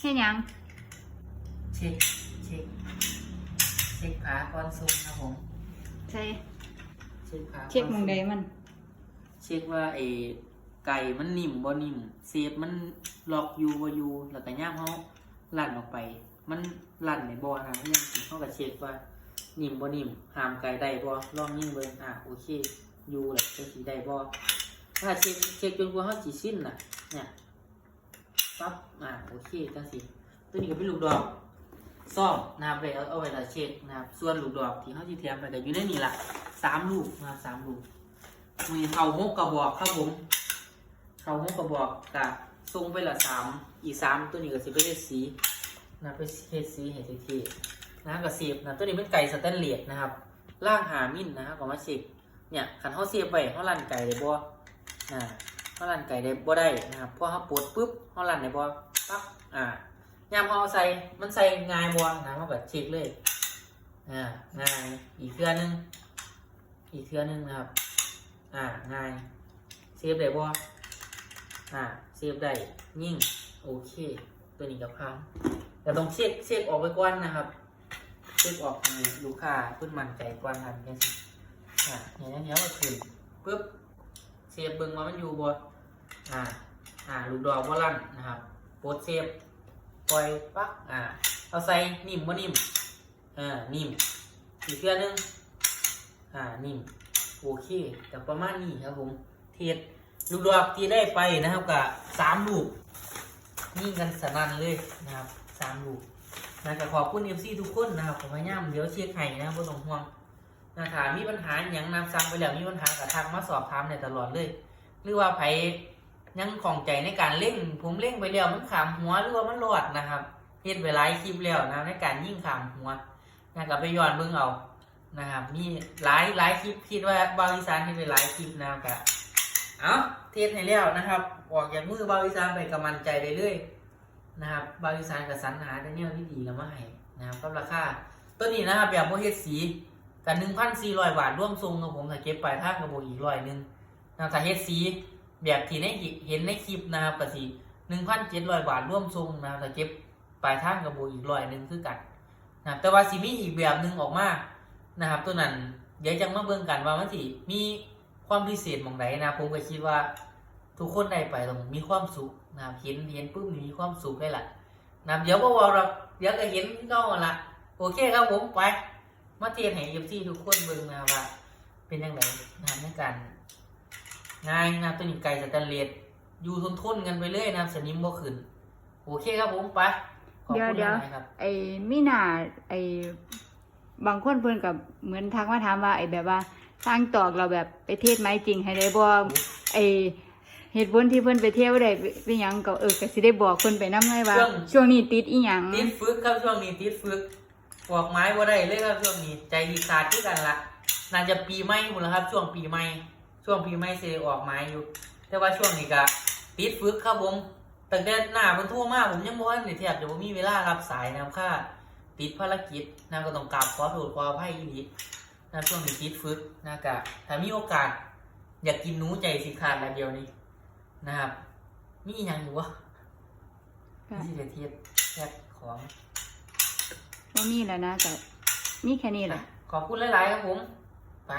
เฮ็ดหยังเช็คเช็คเช็คขาก่อนซุ่มครับผมใช่เช็คขาก่อนเช็คหมองใดมัน เช็คว่าไอ้ไก่มันนิ่มบ่นิ่มเซฟมันล็อกอยู่บ่อยู่แล้วก็ย่ามเฮาลั่นออกไป มันลั่นในบ่นะยังสิเฮาก็เช็คว่านิ่มบ่นิ่มหามไก่ได้บ่ลองยิงเบิ่งอะโอเคอยู่แหละจะสิได้บ่ถ้าเช็คเช็คจนกว่าเฮาสิสิ้นน่ะเนี่ย ปั๊บอะโอเคจังสิตัวนี้ก็เป็นลูกดอกซ่อมนะครับเลยเอาเอาไว้ละเช็คนะครับส่วนลูกดอกที่เฮาสิแถมไปก็อยู่ในนี่ละสามลูกนะครับสามลูกมีเข้าหกกระบอกครับผมเข้าหกกระบอกกะส่งไปละสามอีสามตัวนี้ก็สิไปเฮ็ดสีนะไปเฮ็ดสีให้เท่ๆนะกับเสียบนะตัวนี้เป็นไก่สแตนเลสนะครับล่างหามินนะครับของมาเสียบเนี่ยขันเขาเสียบไปเขาลั่นไก่ได้บ่อ่า เขาลั่นไก่ได้บ่ได้นะครับพอเขาปวดปุ๊บเขาลั่นได้บ่ปั๊บอ่ายามเขาเอใส่มันใส่ง่ายบ่นะเขาแบบเช็คเลยอ่าง่ายอีกเครือนึงอีกเครือนึงนะครับอ่าง่ายเสียบได้บ่อ่าเสียบได้ยิ่งโอเคตัวนี้กับพังแต่ต้องเช็คเช็คออกไปก่อนนะครับเช็คออกให้ลูกค้าเพิ่นมันใจก่อนครับแค่สิอ่าอย่างนี้เนี้ยก็ขึ้นปุ๊บ เซฟเบิ่งว่ามันอยู่บ่อ่า อ่า ลูกดอกบ่ลั่นนะครับโปลดเซฟปล่อยปักอ่าเอาใส่นิ่มบ่นิ่มอ่านิ่มอีกเทื่อนึงอ่านิ่มโอเคแต่ประมาณนี้ครับผมเทสลูกดอกที่ได้ไปนะครับกับสามลูกนี่กันสนั่นเลยนะครับสามลูกนะก็ขอบคุณเอฟซีทุกคนนะครับผมพยายามเดี๋ยวเช็คให้นะครับบ่ต้องห่วง นะครับมีปัญหาอย่างนำสั่งไปแล้วมีปัญหากับทางมาสอบถามในตลอดเลย หรือว่าไผยังของใจในการเล่ง ผมเล่งไปแล้วมันขามหัวหรือว่ามันรอดนะครับเฮ็ดไปหลายคลิปแล้วนะในการยิ่งขามหัวนะก็ไปย้อนเบิ่งเอานะครับมีหลายหลายคลิปคิดว่าบาวอีสานเฮ็ดไปหลายคลิปนะครับเอาเทสให้แล้วนะครับออกจากมือบาวอีสานไปกับมันใจได้เลยนะครับบริษัทกับสรรหาได้เนี่ยที่ดีแล้วมาให้นะครับกับราคาตัวนี้นะครับแบบโมเฮดสี กับหนึ่งพันสี่ร้อยบาทร่วมทรงกับผมถ้าเก็บปลายทางกับโบอีกร้อยหนึ่งนะถ้าเฮ็ดสีแบบที่ในเห็นในคลิปนะครับกับสีหนึ่งพันเจ็ดร้อยบาทร่วมทรงนะถ้าเก็บปลายทางกับโบอีกร้อยหนึ่งคือกันนะครับแต่ว่าสีมีอีกแบบหนึ่งออกมานะครับ ตัวนั้นเดี๋ยวจะมาเบิ่งกันว่ามันสิมีความพิเศษมองไหนนะผมก็คิดว่าทุกคนได้ไปต้องมีความสุขนะครับเห็นเห็นปุ๊บมีความสุขได้ละนะเดี๋ยวก็ว่าเราเดี๋ยวก็เห็นก็ละโอเคครับผมไป มาเทียนให้เอฟซีทุกคนเบิ่งนะครับว่า เป็นยังไงนะครับในการง่ายนะครับตัวนี้ไก่สแตนเลสอยู่ทนทนๆกันไปเรื่อยนะครับสนิมบ่ขึ้นโอเคครับผมไปขอบเดี๋ยวคุณเดี๋ยวหลายๆครับ ไอ้มีหน้าไอ้บางคนเพิ่นกับเหมือนทักมาถามว่า ไอ้แบบว่าสร้างตอกเราแบบไปเทศไหมจริงให้ได้บ่ไอ้เหตุผลที่เพิ่นไปเที่ยวได้เป็นหยังก็เออก็สิได้บอกเพิ่นไปนำไงว่าช่วงนี้ติดอีหยัง ติดฝึกครับช่วงนี้ติดฝึก ปอกไม้บ่ได้เลยครับช่วงนี้ใจดีขาดที่กันละน่าจะปีใหม่หมดแล้วครับ ช่วงปีใหม่ช่วงปีใหม่เสออกไม้อยู่ แต่ว่าช่วงนี้ก็ติดฝึกครับผมตั้งแต่หน้ามันทั่วมากผมยังบ่ทันได้แทบจะบ่มีเวลารับสายนะครับค่าติดภารกิจนะก็ต้องกราบขอโทษขออภัยอีหลีนะช่วงนี้ติดฝึกนะกะถ้ามีโอกาส อยากกินหนูใจสิขาดแล้วเดียวนี้นะครับมีอหยังอยู่วะก็นี่เดี๋ยวเทียบแยกของ ไม่มีแล้วนะแต่มีแค่นี้แหละ ขอบคุณหลาย ๆ ครับผม ไป